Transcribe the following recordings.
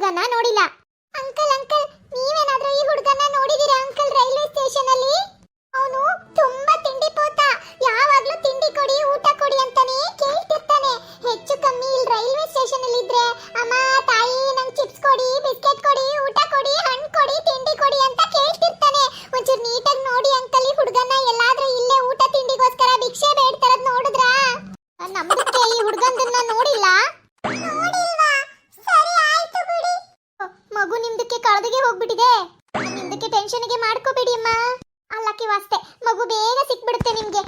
ಹುಡುಗನ ನೋಡಿಲ್ಲ. Uncle uncle, ನೀವೇನಾದ್ರೂ ಈ ಹುಡುಗನ ನೋಡಿದೀರಾ ಅಂಕಲ್ ರೈಲ್ವೆ ಸ್ಟೇಷನ್ ಅಲ್ಲಿ ಅವನು ತುಂಬಾ ತಿಂಡಿ ಪೋತ. ಯಾವಾಗ್ಲೂ ತಿಂಡಿ ಕೊಡಿ, ಊಟ ಕೊಡಿ ಅಂತಾನೆ ಕೇಳ್ತಿರ್ತಾನೆ. ಹೆಚ್ಚು ಕಮ್ಮಿ ಇಲ್ಲಿ ರೈಲ್ವೆ ಸ್ಟೇಷನ್ ಅಲ್ಲಿ ಇದ್ರೆ ಅಮ್ಮ, ತಾಯಿ, ನಂಗೆ ಕಳೆದಿಗೆ ಹೋಗ್ಬಿಟ್ಟಿದೆ. ನಿಮ್ದಕ್ಕೆ ಟೆನ್ಷನ್ಗೆ ಮಾಡ್ಕೋಬೇಡಿ ಅಮ್ಮ. ಅಲ್ಲಕ್ಕೆ ವಾಸ್ತೆ, ಮಗು ಬೇಗ ಸಿಕ್ಬಿಡುತ್ತೆ ನಿಮ್ಗೆ.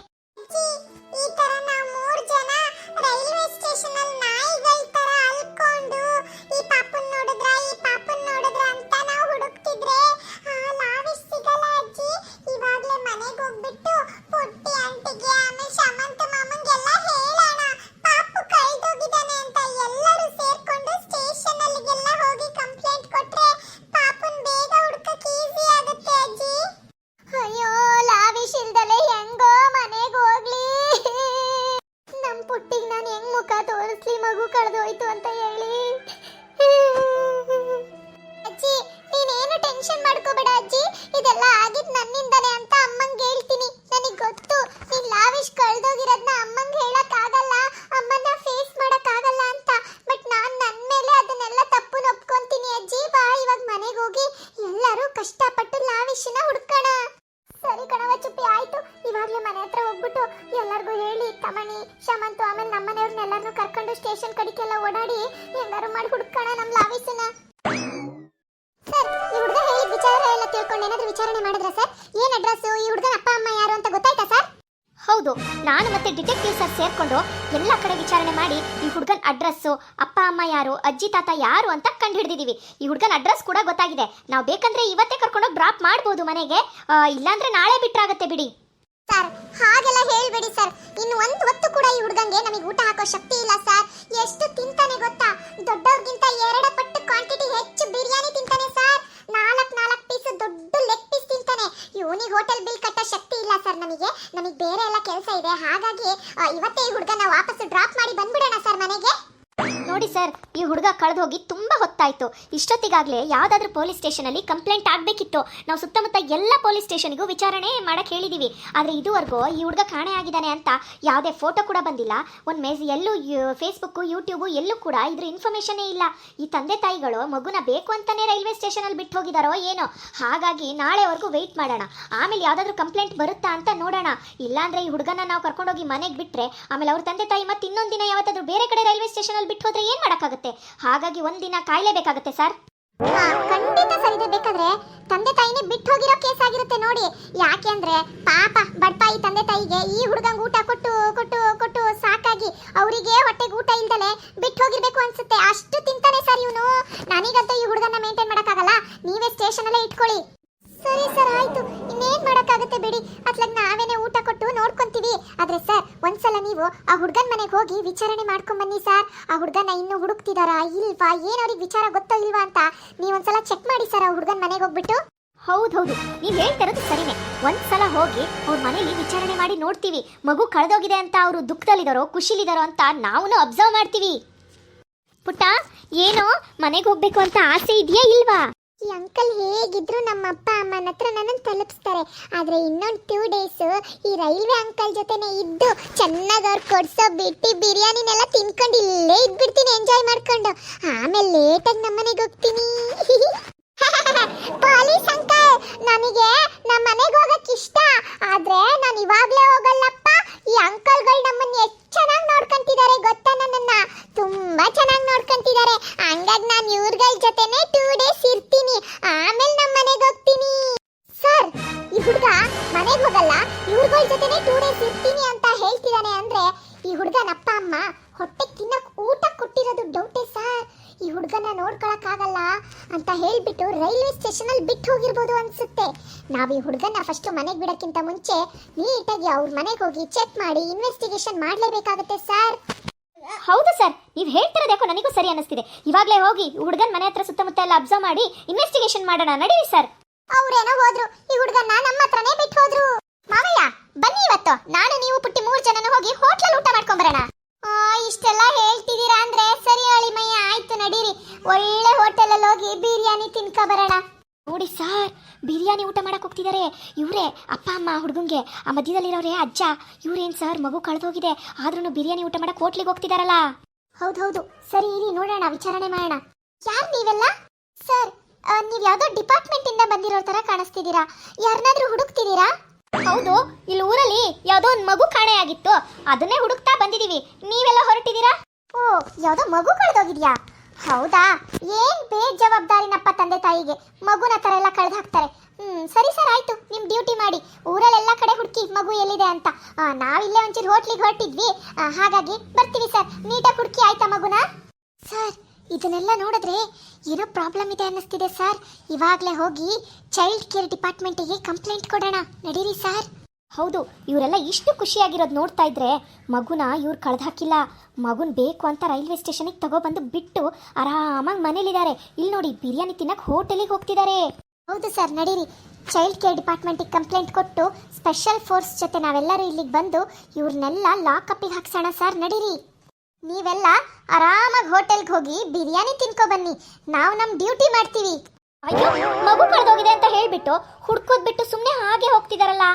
ಈ ತರ ನಾವು ಮೂರ್ ಜನ ರೈಲ್ವೆ ಸ್ಟೇಷನ್ ಅಲ್ಲಿ ನಾಯಿಗಳ ತರ ಮನೆಗೆ ಹೋಗಿ ಎಲ್ಲರೂ ಕಷ್ಟಪಟ್ಟು ಲಾವಿಶನ ಹುಡ್ಕೋಣ. ಸರಿ ಕಣವ ಚುಪ್ಪಿ, ಆಯ್ತು. ಇವಾಗ್ಲೇ ಮನೆ ಹತ್ರ ಹೋಗ್ಬಿಟ್ಟು ಎಲ್ಲರಿಗೂ ಹೇಳಿ, ತಮಣಿ, ಶಮಂತು, ಆಮೇಲೆ ನಮ್ಮನೆಯವ್ರನ್ನೆಲ್ಲರನ್ನೂ ಕರ್ಕೊಂಡು ಸ್ಟೇಷನ್ ಕಡಿಕೆಲ್ಲ ಓಡಾಡಿ ಎಲ್ಲರೂ ಮಾಡಿ ಹುಡ್ಕೋಣ ನಮ್ ಲಾವಿಸನ ಸರ್, ಈ ಹುಡುಗ ಹೇಳಿದ ವಿಚಾರ ಎಲ್ಲ ತಿಳ್ಕೊಂಡು ವಿಚಾರಣೆ ಮಾಡಿದ್ರ ಸರ್? ಏನ್ ಅಡ್ರೆಸ್ ಈ ಹುಡುಗನ ಅಪ್ಪ, ಅಮ್ಮ ಯಾರು ಅಂತ ಗೊತ್ತಾಯ್ತಾ ಹೌದು, ನಾನು ಮತ್ತೆ ಡಿಟೆಕ್ಟಿವ್ ಸರ್ ಸೇರ್ಕೊಂಡು ಎಲ್ಲ ಕಡೆ ವಿಚಾರಣೆ ಮಾಡಿ ಈ ಹುಡುಗನ ಅಡ್ರೆಸ್ಸು ಅಪ್ಪ, ಅಮ್ಮ ಯಾರು, ಅಜ್ಜಿ, ತಾತ ಯಾರು ಅಂತ ಕಂಡು ಹಿಡಿದಿದ್ದೀವಿ ಈ ಹುಡುಗನ ಅಡ್ರೆಸ್ ಕೂಡ ಗೊತ್ತಾಗಿದೆ. ನಾವು ಬೇಕಂದ್ರೆ ಇವತ್ತೇ ಕರ್ಕೊಂಡೋಗಿ ಡ್ರಾಪ್ ಮಾಡ್ಬೋದು ಮನೆಗೆ. ಇಲ್ಲಾಂದ್ರೆ ನಾಳೆ ಬಿಟ್ರಾಗತ್ತೆ ಬಿಡಿ. ಸರ್, ಹಾಗೆಲ್ಲ ಹೇಳ್ಬೇಡಿ ಸರ್. ಇನ್ನು ಒಂದು ಹೊತ್ತು ಕೂಡ ಈ ಹುಡುಗಂಗೆ ನಮಗೆ ಊಟ ಹಾಕೋ ಶಕ್ತಿ ಇಲ್ಲ ಸರ್. ಎಷ್ಟು ತಿಂತಾನೆ ಗೊತ್ತಾ? ದೊಡ್ಡವ್ರಿಗಿಂತ ಎರಡು ಪಟ್ಟು ಕ್ವಾಂಟಿಟಿ ಹೆಚ್ಚು ಬಿರಿಯಾನಿ ತಿಂತಾನೆ ಸರ್. ಹೋಟೆಲ್ ಬಿಲ್ ಕಟ್ಟೋ ಶಕ್ತಿ ಇಲ್ಲ ಸರ್ ನಮಗೆ. ನಮಗೆ ಬೇರೆ ಎಲ್ಲ ಕೆಲಸ ಇದೆ. ಹಾಗಾಗಿ ಇವತ್ತೇ ಹುಡುಗನ ವಾಪಸ್ ಡ್ರಾಪ್ ಮಾಡಿ ಬಂದ್ಬಿಡೋಣ ಸರ್ ಮನೆಗೆ. ನೋಡಿ ಸರ್, ಈ ಹುಡುಗ ಕಳೆದು ಹೋಗಿ ತುಂಬಾ ಹೊತ್ತಾಯ್ತು. ಇಷ್ಟೊತ್ತಿಗಾಗಲೇ ಯಾವ್ದಾದ್ರು ಪೊಲೀಸ್ ಸ್ಟೇಷನ್ ಅಲ್ಲಿ ಕಂಪ್ಲೇಂಟ್ ಆಗಬೇಕಿತ್ತು. ನಾವು ಸುತ್ತಮುತ್ತ ಎಲ್ಲ ಪೊಲೀಸ್ ಸ್ಟೇಷನ್ಗೂ ವಿಚಾರಣೆ ಮಾಡಕ್ ಹೇಳಿದೀವಿ. ಆದ್ರೆ ಇದುವರೆಗೂ ಈ ಹುಡುಗ ಕಾಣೆ ಆಗಿದ್ದಾನೆ ಅಂತ ಯಾವುದೇ ಫೋಟೋ ಕೂಡ ಬಂದಿಲ್ಲ. ಒಂದು ಮೇಸ್ ಎಲ್ಲೂ ಫೇಸ್ಬುಕ್ ಯೂಟ್ಯೂಬು ಎಲ್ಲೂ ಕೂಡ ಇದ್ರ ಇನ್ಫಾರ್ಮೇಶನ್ ಇಲ್ಲ. ಈ ತಂದೆ ತಾಯಿಗಳು ಮಗುನ ಬೇಕು ಅಂತಾನೆ ರೈಲ್ವೆ ಸ್ಟೇಷನ್ ಅಲ್ಲಿ ಬಿಟ್ಟು ಹೋಗಿದಾರೋ ಏನೋ. ಹಾಗಾಗಿ ನಾಳೆವರೆಗೂ ವೆಯ್ಟ್ ಮಾಡೋಣ. ಆಮೇಲೆ ಯಾವ್ದಾದ್ರು ಕಂಪ್ಲೇಂಟ್ ಬರುತ್ತಾ ಅಂತ ನೋಡೋಣ. ಇಲ್ಲಾಂದ್ರೆ ಈ ಹುಡುಗನ ನಾವು ಕರ್ಕೊಂಡೋಗಿ ಮನೆಗೆ ಬಿಟ್ರೆ ಆಮೇಲೆ ಅವ್ರ ತಂದೆ ತಾಯಿ ಮತ್ತೆ ಇನ್ನೊಂದು ದಿನ ಯಾವತ್ತಾದ್ರೂ ಬೇರೆ ಕಡೆ ರೈಲ್ವೆ ಸ್ಟೇಷನಲ್ಲಿ ಬಿಟ್ಟು ಹೋದ್ರೆ ಏನು ಮಾಡೋಕ್ಕಾಗುತ್ತೆ? ಹಾಗಾಗಿ ಒಂದಿನ ಕಾಯಲೇಬೇಕಾಗುತ್ತೆ, ಸರ್. ಖಂಡಿತ ಸರಿದೆ ಬೇಕಾದ್ರೆ ತಂದೆ ತಾಯಿನೇ ಬಿಟ್ಟು ಹೋಗಿರೋ ಕೇಸ್ ಆಗಿರುತ್ತೆ ನೋಡಿ. ಯಾಕೆ ಅಂದ್ರೆ ಪಾಪ ಬಡ್ಪಾಯಿ ತಂದೆ ತಾಯಿಗೆ ಈ ಹುಡುಗಂಗ್ ಊಟ ಕೊಟ್ಟು ಕೊಟ್ಟು ಕೊಟ್ಟು ಸಾಕಾಗಿ ಅವರಿಗೆ ಹೊಟ್ಟೆಗೆ ಊಟ ಇಲ್ದಲೆ ಬಿಟ್ಟು ಹೋಗಿರ್ಬೇಕು ಅನ್ಸುತ್ತೆ. ಅಷ್ಟು ತಿಂತಾನೆ ಸರ್ ಇವನು. ನನಗಂತೂ ಈ ಹುಡುಗನ ಮೇಂಟೈನ್ ಮಾಡಕ್ಕಾಗಲ್ಲ. ನೀವೇ ಸ್ಟೇಷನ್ ಅಲ್ಲೇ ಇಟ್ಕೊಳ್ಳಿ. ಸರಿ ಸರ್, ಆಯ್ತು. ಇನ್ನೇನ್ ಮಾಡಕ್ಕಾಗುತ್ತೆ ಬಿಡಿ. ಅತ್ಲಗ್ ನಾವೇನೆ ಊಟ ಕೊಟ್ಟು ನೋಡ್ಕೊಂತೀವಿ. ಆದ್ರೆ ಸರ್, ಒಂದ್ಸಲ ನೀವು ಆ ಹುಡುಗನ್ ಮನೆಗೆ ಹೋಗಿ ವಿಚಾರಣೆ ಮಾಡ್ಕೊಂಡ್ ಬನ್ನಿ ಸರ್. ಆ ಹುಡುಗನ ಇನ್ನು ಹುಡುಕ್ತಿದಾರಾ ಇಲ್ವಾ? ಏನ್ ಅವ್ರಿಗೆ ವಿಚಾರ ಗೊತ್ತೋ ಇಲ್ವಾ ಅಂತ ನೀವೊಂದ್ಸಲ ಚೆಕ್ ಮಾಡಿ ಸರ್ ಆ ಹುಡ್ಗನ್ ಮನೆಗೆ ಹೋಗ್ಬಿಟ್ಟು. ಹೌದೌದು ನೀವು ಹೇಳ್ತಿರೋದು ಸರಿನೇ. ಒಂದ್ಸಲ ಹೋಗಿ ಅವ್ರ ಮನೇಲಿ ವಿಚಾರಣೆ ಮಾಡಿ ನೋಡ್ತೀವಿ. ಮಗು ಕಳೆದೋಗಿದೆ ಅಂತ ಅವರು ದುಃಖದಲ್ಲಿದಾರೋ, ಖುಷಿಲಿದಾರೋ ಅಂತ ನಾವು ಅಬ್ಸರ್ವ್ ಮಾಡ್ತೀವಿ. ಪುಟ್ಟ, ಏನೋ ಮನೆಗೆ ಹೋಗ್ಬೇಕು ಅಂತ ಆಸೆ ಇದೆಯಾ ಇಲ್ವಾ? ಈ ಅಂಕಲ್ ಹೇಗಿದ್ರು ನಮ್ಮ ಅಪ್ಪ, ಅಮ್ಮನ ಹತ್ರ ನನ್ನನ್ನು ತಲುಪಿಸ್ತಾರೆ. ಆದ್ರೆ ಇನ್ನೊಂದು ಟೂ ಡೇಸ್ ಈ ರೈಲ್ವೆ ಅಂಕಲ್ ಜೊತೆನೆ ಇದ್ದು ಚೆನ್ನಾಗಿ ಅವ್ರು ಕೊಡಿಸೋ ಬಿಟ್ಟಿ ಬಿರಿಯಾನಿನೆಲ್ಲ ತಿನ್ಕೊಂಡು ಇಲ್ಲೇ ಇದ್ಬಿಡ್ತೀನಿ ಎಂಜಾಯ್ ಮಾಡ್ಕೊಂಡು. ಆಮೇಲೆ ಲೇಟಾಗಿ ನಮ್ಮನೆಗೆ ಹೋಗ್ತೀನಿ. ಪೊಲೀಸ್ ಅಂಕಲ್ ನನಗೆ ನಮ್ಮ ಮನೆಗೆ ಹೋಗಕ್ ಇಷ್ಟ. ಆದ್ರೆ ನಾನು ಇವಾಗ್ಲೇ ಹೋಗಲ್ಲಪ್ಪ ಈ ಅಂಕಲ್ಗಳು ನಮ್ಮನ್ನ ಎಷ್ಟು ಚೆನ್ನಾಗಿ ನೋಡ್ಕೊಂತಿದ್ದಾರೆ ಗೊತ್ತಾ ನನ್ನನ್ನ ತುಂಬಾ ಚೆನ್ನಾಗಿ ನೋಡ್ಕೊಂತಿದ್ದಾರೆ ಹಂಗಾಗಿ ನಾನು ಇವ್ರಗಳ ಜೊತೆನೆ ಟೂ ಡೇಸ್ ಇರ್ತೀನಿ ಆಮೇಲೆ ನಮ್ಮ ಮನೆಗೆ ಹೋಗ್ತೀನಿ ಸರ್ ಈ ಹುಡುಗ ಮನೆಗೆ ಹೋಗಲ್ಲ ಇವ್ರಗಳ ಜೊತೆನೆ ಟೂ ಡೇಸ್ ಇರ್ತೀನಿ ಅಂತ ಹೇಳ್ತಿದ್ದಾನೆ ಅಂದ್ರೆ ಈ ಹುಡುಗನ ಅಪ್ಪ ಅಮ್ಮ ಹೊಟ್ಟೆ ತಿನ್ನಕ್ ಊಟ ಕೊಟ್ಟಿರೋದು ಡೌಟೇ ಸರ್. ಈ ಹುಡುಗನ ನೋಡ್ಕೊಳಕ್ ಆಗಲ್ಲ ಅಂತ ಹೇಳ್ಬಿಟ್ಟು ರೈಲ್ವೆ ಸ್ಟೇಷನ್ ಅಲ್ಲಿ ಬಿಟ್ಟು ಹೋಗಿರ್ಬೋದು ಅನ್ಸುತ್ತೆ. ನಾವ್ ಈ ಹುಡುಗನ ಫಸ್ಟ್ ಮನೆಗೆ ಬಿಡಕ್ಕಿಂತ ಮುಂಚೆ ನೀಟಾಗಿ ಅವ್ರ ಮನೆಗೆ ಹೋಗಿ ಚೆಕ್ ಮಾಡಿ ಇನ್ವೆಸ್ಟಿಗೇಷನ್ ಮಾಡ್ಲೇಬೇಕಾಗುತ್ತೆ ಸರ್. ಹೌದು ಸರ್ ನೀವು ಹೇಳ್ತಿರೋದು ಯಾಕೋ ನನಗೂ ಸರಿ ಅನಿಸ್ತಿದೆ. ಇವಾಗಲೇ ಹೋಗಿ ಹುಡುಗನ ಮನೆ ಹತ್ರ ಸುತ್ತಮುತ್ತ ಎಲ್ಲ ಅಬ್ಸರ್ವ್ ಮಾಡಿ ಇನ್ವೆಸ್ಟಿಗೇಷನ್ ಮಾಡೋಣ. ನಡೀರಿ ಸರ್. ಅವ್ರೇನೋ ಹೋದ್ರು ಈ ಹುಡುಗನ್ನ ನಮ್ಮ ಹತ್ರನೇ ಬಿಟ್ಟು ಹೋದ್ರು ಮಾವಯ್ಯ ಬನ್ನಿ ಇವತ್ತು ನಾನು ನೀವು ಪುಟ್ಟಿ ಮೂರ್ ಜನನು ಹೋಗಿ ಹೋಟ್ಲಲ್ಲಿ ಊಟ ಮಾಡ್ಕೊಂಡ್ ಬರೋಣ ಆ, ಇಷ್ಟೆಲ್ಲ ಹೇಳ್ತಿದ್ದೀರಾ ಅಂದ್ರೆ ಸರಿ ಅಳಿಮಯ್ಯ ಆಯ್ತು ನಡೀರಿ ಒಳ್ಳೆ ಹೋಟೆಲಲ್ಲಿ ಹೋಗಿ ಬಿರಿಯಾನಿ ತಿನ್ಕೊ ಬರೋಣ ನೋಡಿ ಸರ್ ಬಿರಿಯಾನಿ ಊಟ ಮಾಡಕ್ ಹೋಗ್ತಿದ್ದಾರೆ ಇವರೇ ಅಪ್ಪ ಅಮ್ಮ ಹುಡುಗಂಗೆ. ಆ ಮಧ್ಯದಲ್ಲಿರೋರೇ ಅಜ್ಜ ಇವ್ರೇನ್ ಸರ್ ಮಗು ಕಳೆದೋಗಿದೆ ಆದ್ರೂ ಬಿರಿಯಾನಿ ಊಟ ಮಾಡಕ್ ಹೋಟ್ಲಿಗೆ ಹೋಗ್ತಿದಾರಲ್ಲ. ಹೌದೌದು ಸರಿ ಇರಿ ನೋಡೋಣ ವಿಚಾರಣೆ ಮಾಡೋಣ. ಯಾರು ನೀವೆಲ್ಲ? ಸರ್ ನೀವು ನೀವ್ ಯಾವ್ದೋ ಡಿಪಾರ್ಟ್ಮೆಂಟ್ ಇಂದ ಬಂದಿರೋ ತರ ಕಾಣಿಸ್ತಿದ್ದೀರಾ. ಯಾರನ್ನಾದ್ರೂ ಹುಡುಕ್ತಿದ್ದೀರಾ? ಹೌದು ಇಲ್ಲಿ ಊರಲ್ಲಿ ಯಾವ್ದೋ ಒಂದ್ ಮಗು ಕಾಣೆಯಾಗಿತ್ತು ಅದನ್ನೇ ಹುಡುಕ್ತಾ ಬಂದಿದೀವಿ. ನೀವೆಲ್ಲ ಹೊರಟಿದ್ದೀರಾ? ಓ ಯಾವ್ದೋ ಮಗು ಕಳೆದೋಗಿದ್ಯಾ ಹೌದಾ? ಏನ್ ಬೇಜವಾಬ್ದಾರಿನಪ್ಪ ತಂದೆ ತಾಯಿಗೆ. ಮಗುನ ತರ ಎಲ್ಲ ಕಳೆದು ಹಾಕ್ತಾರೆ. ಹ್ಮ್, ಸರಿ ಸರ್, ಆಯ್ತು. ನಿಮ್ ಡ್ಯೂಟಿ ಮಾಡಿ. ಊರಲ್ಲೆಲ್ಲ ಕಡೆ ಹುಡುಕಿ ಮಗು ಎಲ್ಲಿದೆ ಅಂತ. ನಾವಿಲ್ಲೇ ಒಂಚೂರು ಹೋಟ್ಲಿಗೆ ಹೊರಟಿದ್ವಿ. ಹಾಗಾಗಿ ಬರ್ತೀವಿ ಸರ್. ನೀಟಾಗಿ ಹುಡುಕಿ ಆಯ್ತಾ ಮಗುನ? ಸರ್, ಇದನ್ನೆಲ್ಲ ನೋಡಿದ್ರೆ ಏನೋ ಪ್ರಾಬ್ಲಮ್ ಇದೆ ಅನ್ನಿಸ್ತಿದೆ ಸರ್. ಇವಾಗಲೇ ಹೋಗಿ ಚೈಲ್ಡ್ ಕೇರ್ ಡಿಪಾರ್ಟ್ಮೆಂಟಿಗೆ ಕಂಪ್ಲೇಂಟ್ ಕೊಡೋಣ. ನಡೀರಿ ಸರ್. ಹೌದು, ಇವರೆಲ್ಲ ಇಷ್ಟು ಖುಷಿಯಾಗಿರೋದು ನೋಡ್ತಾ ಇದ್ರೆ ಮಗುನ ಇವ್ರು ಕಳೆದು ಹಾಕಿಲ್ಲ. ಮಗುನ್ ಬೇಕು ಅಂತ ರೈಲ್ವೆ ಸ್ಟೇಷನಿಗೆ ತಗೊಬಂದು ಬಿಟ್ಟು ಆರಾಮಾಗಿ ಮನೇಲಿದ್ದಾರೆ. ಇಲ್ಲಿ ನೋಡಿ ಬಿರಿಯಾನಿ ತಿನ್ನಕ್ಕೆ ಹೋಟೆಲಿಗೆ ಹೋಗ್ತಿದ್ದಾರೆ. ಹೌದು ಸರ್, ನಡೀರಿ. ಚೈಲ್ಡ್ ಕೇರ್ ಡಿಪಾರ್ಟ್ಮೆಂಟಿಗೆ ಕಂಪ್ಲೇಂಟ್ ಕೊಟ್ಟು ಸ್ಪೆಷಲ್ ಫೋರ್ಸ್ ಜೊತೆ ನಾವೆಲ್ಲರೂ ಇಲ್ಲಿಗೆ ಬಂದು ಇವ್ರನ್ನೆಲ್ಲ ಲಾಕಪ್ಪಿಗೆ ಹಾಕ್ಸೋಣ ಸರ್, ನಡೀರಿ. ನೀವೆಲ್ಲ ಆರಾಮಾಗಿ ಹೋಟೆಲ್ಗೆ ಹೋಗಿ ಬಿರಿಯಾನಿ ತಿನ್ಕೊ ಬನ್ನಿ. ನಾವು ನಮ್ಮ ಡ್ಯೂಟಿ ಮಾಡ್ತೀವಿ. ಅಯ್ಯೋ, ಮಗು ಕಳೆದೋಗಿದೆ ಅಂತ ಹೇಳ್ಬಿಟ್ಟು ಹುಡ್ಕೋದ್ಬಿಟ್ಟು ಸುಮ್ಮನೆ ಹಾಗೆ ಹೋಗ್ತಿದಾರಲ್ಲ.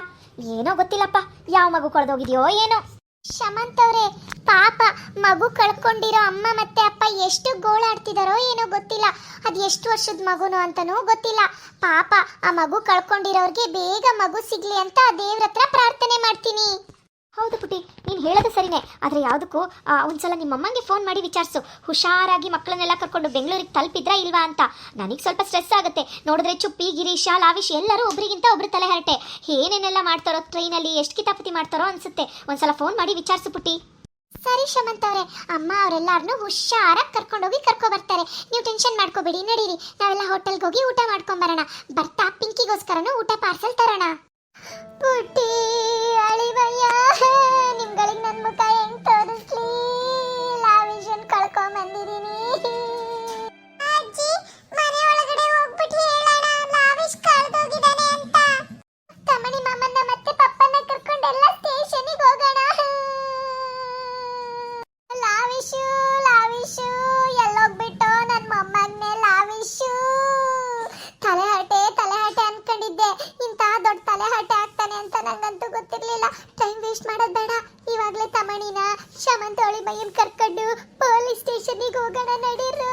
ಏನೋ ಗೊತ್ತಿಲ್ಲಪ್ಪ, ಯಾವ ಮಗು ಕಳೆದೋಗಿದೆಯೋ ಏನೋ. ಶಮಂತ್ ಅವ್ರೆ, ಪಾಪ ಮಗು ಕಳ್ಕೊಂಡಿರೋ ಅಮ್ಮ ಮತ್ತೆ ಅಪ್ಪ ಎಷ್ಟು ಗೋಳಾಡ್ತಿದಾರೋ ಏನೋ ಗೊತ್ತಿಲ್ಲ. ಅದು ಎಷ್ಟು ವರ್ಷದ ಮಗುನು ಅಂತನೂ ಗೊತ್ತಿಲ್ಲ. ಪಾಪ ಆ ಮಗು ಕಳ್ಕೊಂಡಿರೋರ್ಗೆ ಬೇಗ ಮಗು ಸಿಗ್ಲಿ ಅಂತ ದೇವ್ರ ಹತ್ರ ಪ್ರಾರ್ಥನೆ ಮಾಡ್ತೀನಿ ಹೌದು ಪುಟಿ ನೀನು ಹೇಳೋದು ಸರಿನೇ ಆದರೆ ಯಾವುದಕ್ಕೂ ಒಂದ್ಸಲ ನಿಮ್ಮ ಅಮ್ಮಂಗೆ ಫೋನ್ ಮಾಡಿ ವಿಚಾರಿಸು. ಹುಷಾರಾಗಿ ಮಕ್ಕಳನ್ನೆಲ್ಲ ಕರ್ಕೊಂಡು ಬೆಂಗಳೂರಿಗೆ ತಲುಪಿದ್ರಾ ಇಲ್ವಾ ಅಂತ. ನನಗೆ ಸ್ವಲ್ಪ ಸ್ಟ್ರೆಸ್ ಆಗುತ್ತೆ. ನೋಡಿದ್ರೆ ಚುಪ್ಪಿ, ಗಿರೀಶ, ಲಾವಿಶ್ ಎಲ್ಲರೂ ಒಬ್ರಿಗಿಂತ ಒಬ್ಬರು ತಲೆ ಹರಟೆ. ಏನೇನೆಲ್ಲ ಮಾಡ್ತಾರೋ ಟ್ರೈನಲ್ಲಿ ಎಷ್ಟು ಕಿತಾಪತಿ ಮಾಡ್ತಾರೋ ಅನ್ಸುತ್ತೆ. ಒಂದ್ಸಲ ಫೋನ್ ಮಾಡಿ ವಿಚಾರಿಸು ಪುಟ್ಟಿ. ಸರಿ ಶಮಂತ್ ಅವರೇ, ಅಮ್ಮ ಅವರೆಲ್ಲಾರನ್ನು ಹುಷಾರಾಗಿ ಕರ್ಕೊಂಡೋಗಿ ಕರ್ಕೊ ಬರ್ತಾರೆ. ನೀವು ಟೆನ್ಷನ್ ಮಾಡ್ಕೋಬೇಡಿ, ನಡೀರಿ. ನಾವೆಲ್ಲ ಹೋಟೆಲ್ಗೆ ಹೋಗಿ ಊಟ ಮಾಡ್ಕೊಂಡ್ ಬರೋಣ ಬರ್ತಾ ಪಿಂಕಿಗೋಸ್ಕರನೂ ಊಟ ಪಾರ್ಸಲ್ ತರೋಣ. ಪುಟ್ಟಿ. ಮಾಡೋದು ಬೇಡ. ಇವಾಗಲೇ ತಮಣಿನ ಶಮಂತೋಳಿ ಬೈಯನ್ ಕರ್ಕೊಂಡು ಪೊಲೀಸ್ ಸ್ಟೇಷನ್ಗೆ ಹೋಗೋಣ ನಡೀರು.